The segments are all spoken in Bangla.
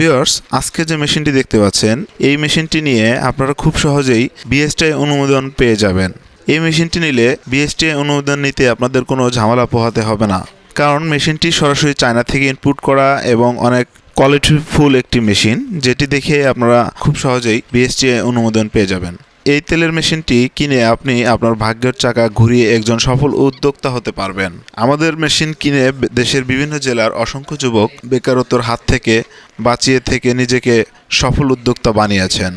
ভিউয়ার্স আজকে যে মেশিনটি দেখতে পাচ্ছেন, এই মেশিনটি নিয়ে আপনারা খুব সহজেই বিএসটিআই অনুমোদন পেয়ে যাবেন। এই মেশিনটি নিলে বিএসটিআই অনুমোদন নিতে আপনাদের কোনো ঝামেলা পোহাতে হবে না। কারণ মেশিনটি সরাসরি চায়না থেকে ইনপুট করা এবং অনেক কোয়ালিটিফুল একটি মেশিন, যেটি দেখে আপনারা খুব সহজেই বিএসটিআই অনুমোদন পেয়ে যাবেন। এই তেলের মেশিনটি কিনে আপনি আপনার ভাগ্যের চাকা ঘুরিয়ে একজন সফল উদ্যোক্তা হতে পারবেন। আমাদের মেশিন কিনে দেশের বিভিন্ন জেলার অসংখ্য যুবক বেকারত্বর হাত থেকে বাঁচিয়ে থেকে নিজেকে সফল উদ্যোক্তা বানিয়েছেন।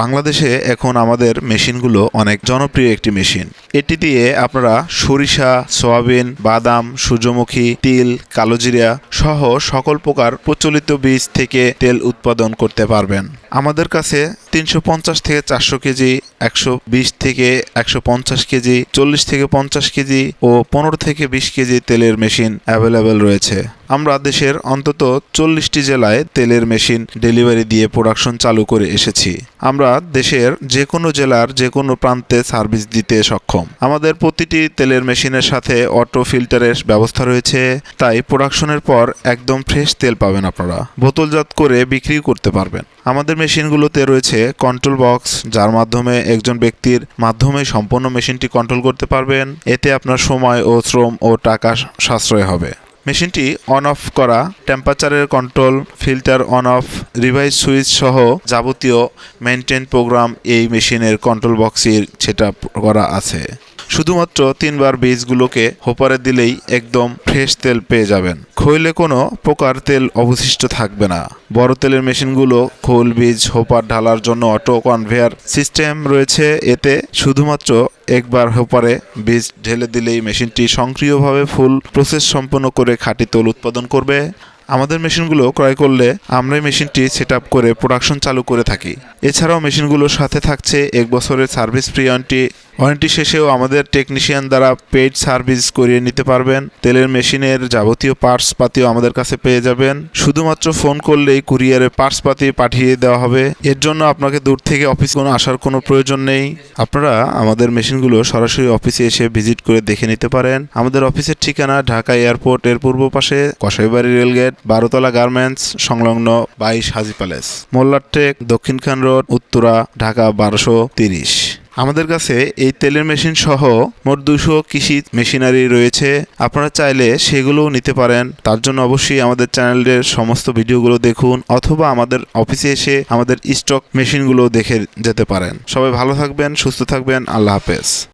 বাংলাদেশে এখন আমাদের মেশিনগুলো অনেক জনপ্রিয় একটি মেশিন। এটি দিয়ে আপনারা সরিষা, সয়াবিন, বাদাম, সূর্যমুখী, তিল, কালোজিরা সহ সকল প্রকার প্রচলিত বীজ থেকে তেল উৎপাদন করতে পারবেন। আমাদের কাছে তিনশো পঞ্চাশ থেকে চারশো কেজি, একশো বিশ থেকে একশো পঞ্চাশ কেজি, চল্লিশ থেকে পঞ্চাশ কেজি ও পনেরো থেকে বিশ কেজি তেলের মেশিন অ্যাভেলেবেল রয়েছে। আমরা দেশের অন্তত চল্লিশটি জেলায় তেলের মেশিন ডেলিভারি দিয়ে প্রোডাকশন চালু করে এসেছি। আমরা দেশের যে কোনো জেলার যে কোনো প্রান্তে সার্ভিস দিতে সক্ষম। আমাদের প্রতিটি তেলের মেশিনের সাথে অটো ফিল্টারের ব্যবস্থা রয়েছে। তাই প্রোডাকশনের পর একদম ফ্রেশ তেল পাবেন আপনারা। বোতলজাত করে বিক্রি করতে পারবেন। আমাদের মেশিনগুলোতে রয়েছে কন্ট্রোল বক্স যার মাধ্যমে একজন ব্যক্তির মাধ্যমে সম্পূর্ণ মেশিনটি কন্ট্রোল করতে পারবেন। এতে আপনার সময় ও শ্রম ও টাকা সাশ্রয় হবে। মেশিনটি অন অফ করা টেম্পারেচারের control filter on off revise switch সহ যাবতীয় মেনটেন প্রোগ্রাম এই মেশিনের কন্ট্রোল বক্সের সেটা করা আছে। শুধুমাত্র তিনবার বীজগুলোকে হোপারে দিলেই একদম ফ্রেশ তেল পেয়ে যাবেন। খৈলে কোনো প্রকার তেল অবশিষ্ট থাকবে না। বড় তেলের মেশিনগুলো খোল, বীজ, হোপার ঢালার জন্য অটো কনভেয়ার সিস্টেম রয়েছে। এতে শুধুমাত্র একবার হোপারে বীজ ঢেলে দিলেই মেশিনটি সক্রিয়ভাবে ফুল প্রসেস সম্পন্ন করে খাঁটি তেল উৎপাদন করবে। আমাদের মেশিনগুলো ক্রয় করলে আমরাই মেশিনটি সেট করে প্রোডাকশন চালু করে থাকি। এছাড়াও মেশিনগুলোর সাথে থাকছে এক বছরের সার্ভিস ফ্রি ওয়ারেন্টি ওয়ারেন্টি শেষেও আমাদের টেকনিশিয়ান দ্বারা পেইড সার্ভিস করিয়ে নিতে পারবেন। তেলের মেশিনের যাবতীয় পার্টস পাতিও আমাদের কাছে পেয়ে যাবেন। শুধুমাত্র ফোন করলেই কুরিয়ারে পার্টস পাতি পাঠিয়ে দেওয়া হবে। এর জন্য আপনাকে দূর থেকে অফিস কোনো আসার কোনো প্রয়োজন নেই। আপনারা আমাদের মেশিনগুলো সরাসরি অফিসে এসে ভিজিট করে দেখে নিতে পারেন। আমাদের অফিসের ঠিকানা ঢাকা এয়ারপোর্ট এর পূর্ব পাশে কসাইবাড়ি রেলগেট। বারোতলা গার্মেন্টস, সংলগ্ন বাইশ হাজি প্যালেস। মোল্লারটেক দক্ষিণখান রোড, উত্তরা, ঢাকা বারোশো তিরিশ। আমাদের কাছে এই তেলের মেশিন সহ মোট দুশো কৃষি মেশিনারি রয়েছে। আপনারা চাইলে সেগুলোও নিতে পারেন। তার জন্য অবশ্যই আমাদের চ্যানেলের সমস্ত ভিডিওগুলো দেখুন অথবা আমাদের অফিসে এসে আমাদের স্টক মেশিনগুলো দেখে যেতে পারেন। সবাই ভালো থাকবেন, সুস্থ থাকবেন। আল্লাহ হাফেজ।